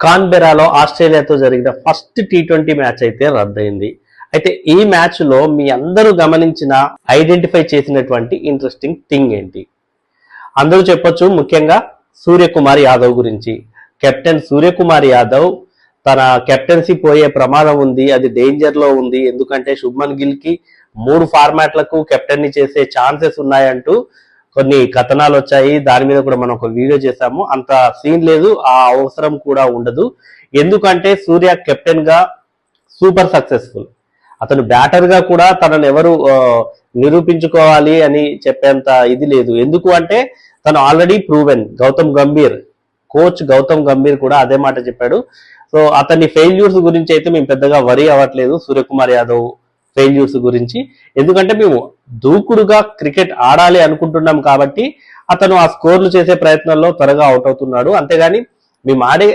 కాన్బెరాలో ఆస్ట్రేలియాతో జరిగిన first T twenty match అయితే రద్దయింది. అయితే ఈ మ్యాచ్లో మీ అందరూ గమనించిన ఐడెంటిఫై చేసినటువంటి ఇంట్రెస్టింగ్ థింగ్ ఏంటి? అందరూ చెప్పొచ్చు ముఖ్యంగా సూర్యకుమార్ యాదవ్ గురించి. కెప్టెన్ సూర్యకుమార్ యాదవ్ తన కెప్టెన్సీ పోయే ప్రమాదం ఉంది అది డేంజర్లో ఉంది. ఎందుకంటే శుభ్మన్ గిల్కి మూడు ఫార్మాట్లకు కెప్టెన్ని చేసే ఛాన్సెస్ ఉన్నాయంటూ కొన్ని కథనాలు వచ్చాయి. దాని మీద కూడా మనం ఒక వీడియో చేశాము. అంత సీన్ లేదు. ఆ అవసరం కూడా ఉండదు. ఎందుకంటే సూర్య కెప్టెన్గా సూపర్ సక్సెస్ఫుల్. అతను బ్యాటర్గా కూడా తనను ఎవరు నిరూపించుకోవాలి అని చెప్పేంత ఇది లేదు. ఎందుకు అంటే తను already proven Gautam Gambhir. Coach Gautam Gambhir కూడా అదే మాట చెప్పాడు. సో అతని ఫెయిల్యూర్స్ గురించి అయితే మేము పెద్దగా వరి అవ్వట్లేదు. సూర్యకుమార్ యాదవ్ ఫెయిల్యూర్స్ గురించి. ఎందుకంటే మేము దూకుడుగా క్రికెట్ ఆడాలి అనుకుంటున్నాం కాబట్టి అతను ఆ స్కోర్లు చేసే ప్రయత్నంలో త్వరగా అవుట్ అవుతున్నాడు. అంతేగాని మేము ఆడే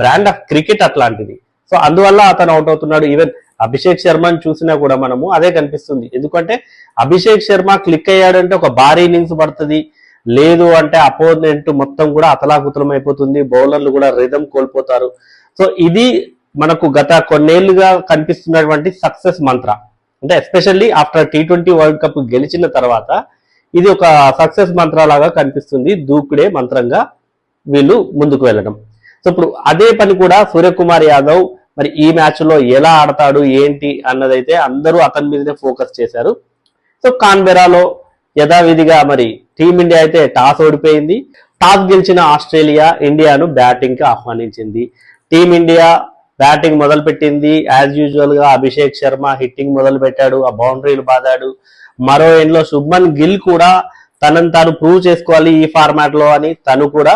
బ్రాండ్ ఆఫ్ క్రికెట్ అట్లాంటిది. సో అందువల్ల అతను అవుట్ అవుతున్నాడు. ఈవెన్ అభిషేక్ శర్మని చూసినా కూడా మనము అదే కనిపిస్తుంది. ఎందుకంటే అభిషేక్ శర్మ క్లిక్ అయ్యాడంటే ఒక భారీ ఇన్నింగ్స్ పడుతుంది. లేదు అంటే అపోనెంట్ మొత్తం కూడా అతలాకుతలం అయిపోతుంది. బౌలర్లు కూడా రిధం కోల్పోతారు. సో ఇది మనకు గత కొన్నేళ్ళుగా కనిపిస్తున్నటువంటి సక్సెస్ మంత్ర. అంటే especially after T twenty world cup గెలిచిన తర్వాత ఇది ఒక సక్సెస్ మంత్ర లాగా కనిపిస్తుంది. దూకుడే మంత్రంగా వీళ్ళు ముందుకు వెళ్ళడం. సో ఇప్పుడు అదే పని కూడా సూర్యకుమార్ యాదవ్ మరి ఈ మ్యాచ్లో ఎలా ఆడతాడు ఏంటి అన్నదైతే అందరూ అతని మీదనే ఫోకస్ చేశారు. సో కాన్బెరాలో యథావిధిగా మరి టీమిండియా అయితే టాస్ ఓడిపోయింది. టాస్ గెలిచిన ఆస్ట్రేలియా ఇండియాను బ్యాటింగ్కి ఆహ్వానించింది. టీమిండియా బ్యాటింగ్ మొదలు పెట్టింది యాజ్ యూజువల్గా అభిషేక్ శర్మ హిట్టింగ్ మొదలు పెట్టాడు ఆ బౌండరీలు బాదాడు. మరో ఎండ్లో శుభ్మన్ గిల్ కూడా తనను తాను ప్రూవ్ చేసుకోవాలి ఈ ఫార్మాట్లో అని తను కూడా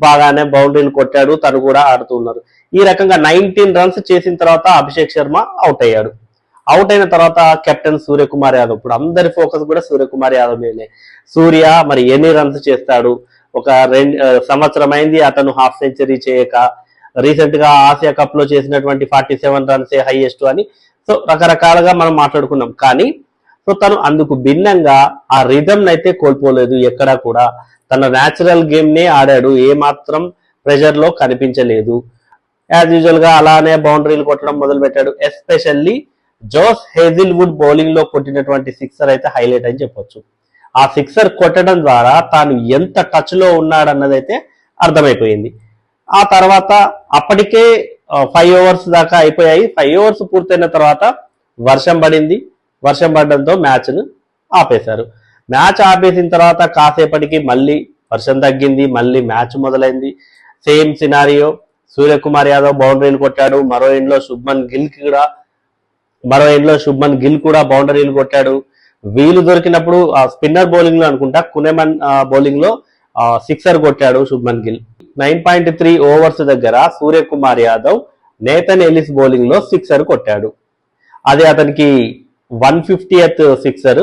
బాగానే బౌండరీలు కొట్టాడు. తను కూడా ఆడుతున్నారు ఈ రకంగా నైన్టీన్ రన్స్ చేసిన తర్వాత అభిషేక్ శర్మ అవుట్ అయ్యాడు. అవుట్ అయిన తర్వాత కెప్టెన్ సూర్యకుమార్ యాదవ్. ఇప్పుడు అందరి ఫోకస్ కూడా సూర్యకుమార్ యాదవ్ మీదనే సూర్య మరి ఎన్ని రన్స్ చేస్తాడు? ఒక రెండు సంవత్సరం అయింది. అతను హాఫ్ సెంచరీ చేయక రీసెంట్గా ఆసియా కప్లో చేసినటువంటి ఫార్టీ సెవెన్ రన్స్ హైయెస్ట్ అని. సో రకరకాలుగా మనం మాట్లాడుకున్నాం. కానీ సో తను అందుకు భిన్నంగా ఆ రిధమ్ అయితే కోల్పోలేదు ఎక్కడా కూడా. తన న్యాచురల్ గేమ్ నే ఆడాడు. ఏ మాత్రం ప్రెషర్లో కనిపించలేదు. యాజ్ యూజువల్గా అలానే బౌండరీలు కొట్టడం మొదలు పెట్టాడు ఎస్పెషల్లీ జోస్ హేజిల్వుడ్ బౌలింగ్లో కొట్టినటువంటి సిక్సర్ అయితే హైలైట్ అని చెప్పొచ్చు. ఆ సిక్సర్ కొట్టడం ద్వారా తాను ఎంత టచ్లో ఉన్నాడన్నదైతే అర్థమైపోయింది. ఆ తర్వాత అప్పటికే ఫైవ్ ఓవర్స్ దాకా అయిపోయాయి. ఫైవ్ ఓవర్స్ పూర్తయిన తర్వాత వర్షం పడింది. వర్షం పడడంతో మ్యాచ్ను ఆపేశారు. మ్యాచ్ ఆపేసిన తర్వాత కాసేపటికి మళ్ళీ వర్షం తగ్గింది. మళ్ళీ మ్యాచ్ మొదలైంది. సేమ్ సినారియో సూర్యకుమార్ యాదవ్ బౌండరీలు కొట్టాడు. మరో ఇంట్లో శుభ్మన్ గిల్ కూడా మరో ఇంట్లో శుభ్మన్ గిల్ కూడా బౌండరీలు కొట్టాడు. వీలు దొరికినప్పుడు ఆ స్పిన్నర్ బౌలింగ్లో అనుకుంటా కునేమన్ బౌలింగ్లో సిక్సర్ కొట్టాడు Shubman Gill. Nine point three overs దగ్గర సూర్యకుమార్ యాదవ్ నేతన్ ఎలిస్ బౌలింగ్లో సిక్సర్ కొట్టాడు. అది అతనికి వన్ ఫిఫ్టీయత్ సిక్సర్.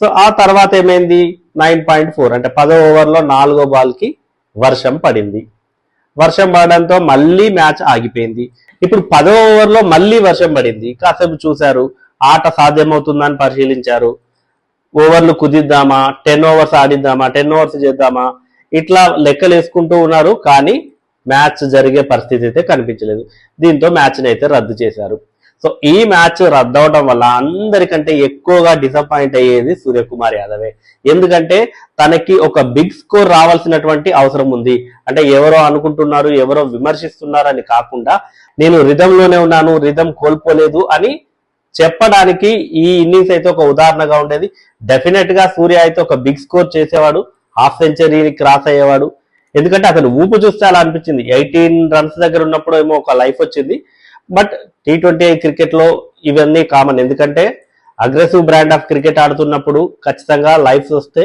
సో ఆ తర్వాత ఏమైంది? నైన్ పాయింట్ ఫోర్ అంటే పదో ఓవర్లో నాలుగో బాల్కి వర్షం పడింది. వర్షం పడడంతో మళ్ళీ మ్యాచ్ ఆగిపోయింది. ఇప్పుడు పదో ఓవర్లో మళ్ళీ వర్షం పడింది. కాసేపు చూశారు ఆట సాధ్యమవుతుందని పరిశీలించారు. ఓవర్లు కుదిద్దామా? టెన్ ఓవర్స్ ఆడిద్దామా? టెన్ ఓవర్స్ చేద్దామా? ఇట్లా లెక్కలు వేసుకుంటూ ఉన్నారు కానీ మ్యాచ్ జరిగే పరిస్థితి అయితే కనిపించలేదు. దీంతో మ్యాచ్ని అయితే రద్దు చేశారు. సో ఈ మ్యాచ్ రద్దు అవడం వల్ల అందరికంటే ఎక్కువగా డిసప్పాయింట్ అయ్యేది సూర్యకుమార్ యాదవే. ఎందుకంటే తనకి ఒక బిగ్ స్కోర్ రావాల్సినటువంటి అవసరం ఉంది. అంటే ఎవరో అనుకుంటున్నారు ఎవరో విమర్శిస్తున్నారు అని కాకుండా నేను రిధంలోనే ఉన్నాను రిధం కోల్పోలేదు అని చెప్పడానికి ఈ ఇన్నింగ్స్ అయితే ఒక ఉదాహరణగా ఉండేది. డెఫినెట్గా సూర్య అయితే ఒక బిగ్ స్కోర్ చేసేవాడు. హాఫ్ సెంచరీని క్రాస్ అయ్యేవాడు. ఎందుకంటే అతను ఊపు చూస్తే అలా అనిపించింది. ఎయిటీన్ రన్స్ దగ్గర ఉన్నప్పుడు ఏమో ఒక లైఫ్ వచ్చింది. బట్ టీ ట్వంటీ క్రికెట్లో ఇవన్నీ కామన్. ఎందుకంటే అగ్రెసివ్ బ్రాండ్ ఆఫ్ క్రికెట్ ఆడుతున్నప్పుడు ఖచ్చితంగా లైఫ్స్ వస్తే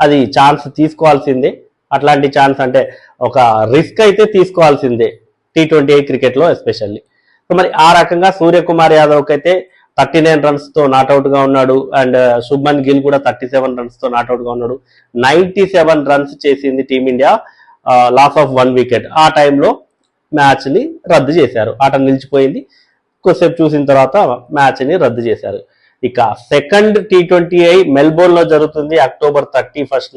అది ఛాన్స్ తీసుకోవాల్సిందే. అట్లాంటి ఛాన్స్ అంటే ఒక రిస్క్ అయితే తీసుకోవాల్సిందే టీ ట్వంటీ క్రికెట్లో ఎస్పెషల్లీ. సో మరి ఆ రకంగా సూర్యకుమార్ యాదవ్కి అయితే థర్టీ నైన్ రన్స్తో నాట్అవుట్గా ఉన్నాడు. అండ్ uh, శుభ్మన్ గిల్ కూడా థర్టీ సెవెన్ రన్స్తో నాట్అవుట్గా ఉన్నాడు. నైన్టీ సెవెన్ రన్స్ చేసింది Team India. Loss of one wicket ఆ టైంలో మ్యాచ్ని రద్దు చేశారు. ఆట నిలిచిపోయింది. కొద్దిసేపు చూసిన తర్వాత మ్యాచ్ని రద్దు చేశారు. ఇక సెకండ్ టీ ట్వంటీ ఐ మెల్బోర్న్లో జరుగుతుంది అక్టోబర్ థర్టీ ఫస్ట్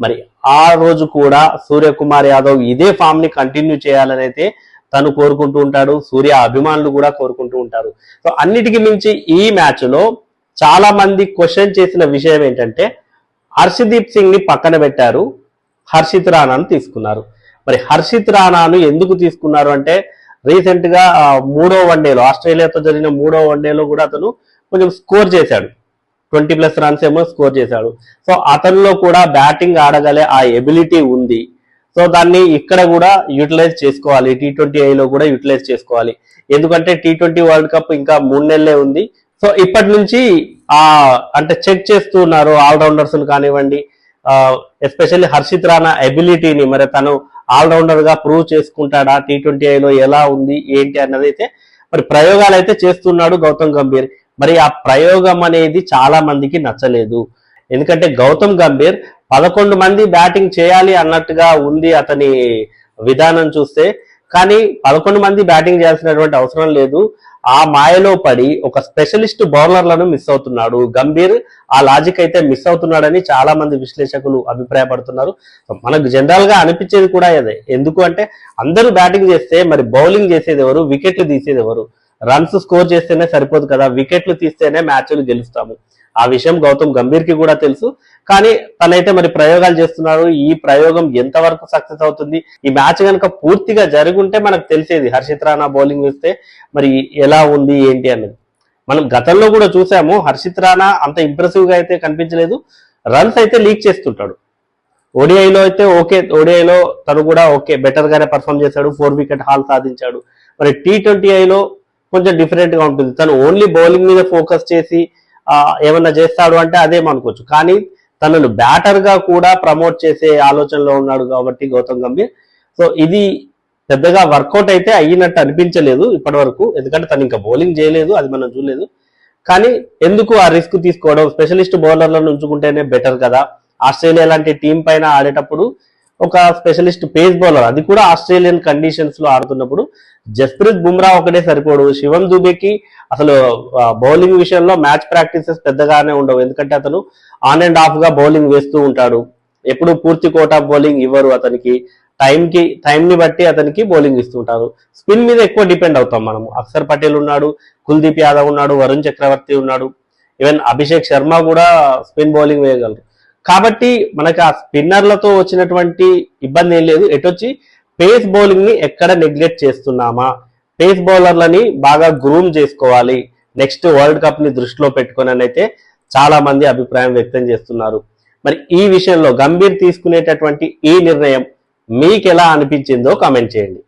మరి ఆ రోజు కూడా సూర్యకుమార్ యాదవ్ ఇదే ఫామ్ని కంటిన్యూ చేయాలని అయితే తను కోరుకుంటూ ఉంటాడు సూర్య అభిమానులు కూడా కోరుకుంటూ ఉంటారు. సో అన్నిటికీ మించి ఈ మ్యాచ్లో చాలా మంది క్వశ్చన్ చేసిన విషయం ఏంటంటే హర్షదీప్ సింగ్ని పక్కన పెట్టారు హర్షిత్ రాణాను తీసుకున్నారు. మరి హర్షిత్ రాణాను ఎందుకు తీసుకున్నారు అంటే రీసెంట్గా మూడో వన్డేలో ఆస్ట్రేలియాతో జరిగిన మూడో వన్డేలో కూడా అతను కొంచెం స్కోర్ చేశాడు. ట్వంటీ ప్లస్ రన్స్ ఏమో స్కోర్ చేశాడు. సో అతనిలో కూడా బ్యాటింగ్ ఆడగలే ఆ ఎబిలిటీ ఉంది. సో దాన్ని ఇక్కడ కూడా యూటిలైజ్ చేసుకోవాలి. టీ ట్వంటీ ఐలో కూడా యూటిలైజ్ చేసుకోవాలి. ఎందుకంటే టీ ట్వంటీ వరల్డ్ కప్ ఇంకా మూడు నెలలే ఉంది. సో ఇప్పటి నుంచి ఆ అంటే చెక్ చేస్తూ ఉన్నారు ఆల్రౌండర్స్ కానివ్వండి ఎస్పెషల్లీ హర్షిత్ రాణా ఎబిలిటీని. మరి తను ఆల్రౌండర్గా ప్రూవ్ చేసుకుంటాడా? టీ ట్వంటీ ఐలో ఎలా ఉంది? ఏంటి అన్నది అయితే మరి ప్రయోగాలు అయితే చేస్తున్నాడు గౌతమ్ గంభీర్. మరి ఆ ప్రయోగం అనేది చాలా మందికి నచ్చలేదు. ఎందుకంటే గౌతమ్ గంభీర్ పదకొండు మంది బ్యాటింగ్ చేయాలి అన్నట్టుగా ఉంది అతని విధానం చూస్తే. కానీ పదకొండు మంది బ్యాటింగ్ చేయాల్సినటువంటి అవసరం లేదు. ఆ మాయలో పడి ఒక స్పెషలిస్ట్ బౌలర్లను మిస్ అవుతున్నాడు. గంభీర్ ఆ లాజిక్ అయితే మిస్ అవుతున్నాడని చాలా మంది విశ్లేషకులు అభిప్రాయపడుతున్నారు. మనకు జనరల్గా అనిపించేది కూడా అదే. ఎందుకు అంటే అందరూ బ్యాటింగ్ చేస్తే మరి బౌలింగ్ చేసేది ఎవరు? వికెట్లు తీసేది ఎవరు? రన్స్ స్కోర్ చేస్తేనే సరిపోదు కదా. వికెట్లు తీస్తేనే మ్యాచ్లు గెలుస్తాము. ఆ విషయం గౌతమ్ గంభీర్కి కూడా తెలుసు. కానీ తనైతే మరి ప్రయోగాలు చేస్తున్నారు ఈ ప్రయోగం ఎంతవరకు సక్సెస్ అవుతుంది? ఈ మ్యాచ్ కనుక పూర్తిగా జరుగుంటే మనకు తెలిసేది హర్షిత్ రాణా బౌలింగ్ వేస్తే మరి ఎలా ఉంది ఏంటి అనేది. మనం గతంలో కూడా చూసాము హర్షిత్ రాణా అంత ఇంప్రెసివ్గా అయితే కనిపించలేదు. రన్స్ అయితే లీక్ చేస్తుంటాడు. ఓడిఐలో అయితే ఓకే ఓడిఐలో తను కూడా ఓకే బెటర్ గానే పర్ఫామ్ చేశాడు. ఫోర్ వికెట్ హాల్ సాధించాడు. మరి టీ ట్వంటీ ఐలో కొంచెం డిఫరెంట్గా ఉంటుంది. తను ఓన్లీ బౌలింగ్ మీద ఫోకస్ చేసి ఏమన్నా చేస్తాడు అంటే అదేమనుకోవచ్చు కానీ తనను బ్యాటర్గా కూడా ప్రమోట్ చేసే ఆలోచనలో ఉన్నాడు కాబట్టి గౌతమ్ గంభీర్. సో ఇది పెద్దగా వర్కౌట్ అయితే అయ్యినట్టు అనిపించలేదు ఇప్పటి వరకు ఎందుకంటే తను ఇంకా బౌలింగ్ చేయలేదు అది మనం చూడలేదు. కానీ ఎందుకు ఆ రిస్క్ తీసుకోవడం? స్పెషలిస్ట్ బౌలర్లను ఉంచుకుంటేనే బెటర్ కదా. ఆస్ట్రేలియా లాంటి టీం పైన ఆడేటప్పుడు ఒక స్పెషలిస్ట్ పేస్ బౌలర్. అది కూడా ఆస్ట్రేలియన్ కండిషన్స్లో ఆడుతున్నప్పుడు జస్ప్రీత్ బుమ్రా ఒకటే సరిపోడు. శివం దుబేకి అసలు బౌలింగ్ విషయంలో మ్యాచ్ ప్రాక్టీసెస్ పెద్దగానే ఉండవు. ఎందుకంటే అతను ఆన్ అండ్ ఆఫ్గా బౌలింగ్ వేస్తూ ఉంటాడు. ఎప్పుడు పూర్తి కోట బౌలింగ్ ఇవ్వరు అతనికి. టైం కి టైం ని బట్టి అతనికి బౌలింగ్ ఇస్తుంటారు స్పిన్ మీద ఎక్కువ డిపెండ్ అవుతాం మనం. అక్షర్ పటేల్ ఉన్నాడు కుల్దీప్ యాదవ్ ఉన్నాడు వరుణ్ చక్రవర్తి ఉన్నాడు. ఈవెన్ అభిషేక్ శర్మ కూడా స్పిన్ బౌలింగ్ వేయగలరు. కాబట్టి మనకు ఆ స్పిన్నర్లతో వచ్చినటువంటి ఇబ్బంది ఏం లేదు. ఎటొచ్చి? పేస్ బౌలింగ్ని ఎక్కడ నెగ్లెక్ట్ చేస్తున్నామా? పేస్ బౌలర్లని బాగా గ్రూమ్ చేసుకోవాలి. నెక్స్ట్ వరల్డ్ కప్ని దృష్టిలో పెట్టుకొని అయితే చాలా మంది అభిప్రాయం వ్యక్తం చేస్తున్నారు. మరి ఈ విషయంలో గంభీర్ తీసుకునేటటువంటి ఈ నిర్ణయం మీకు ఎలా అనిపించిందో కామెంట్ చేయండి.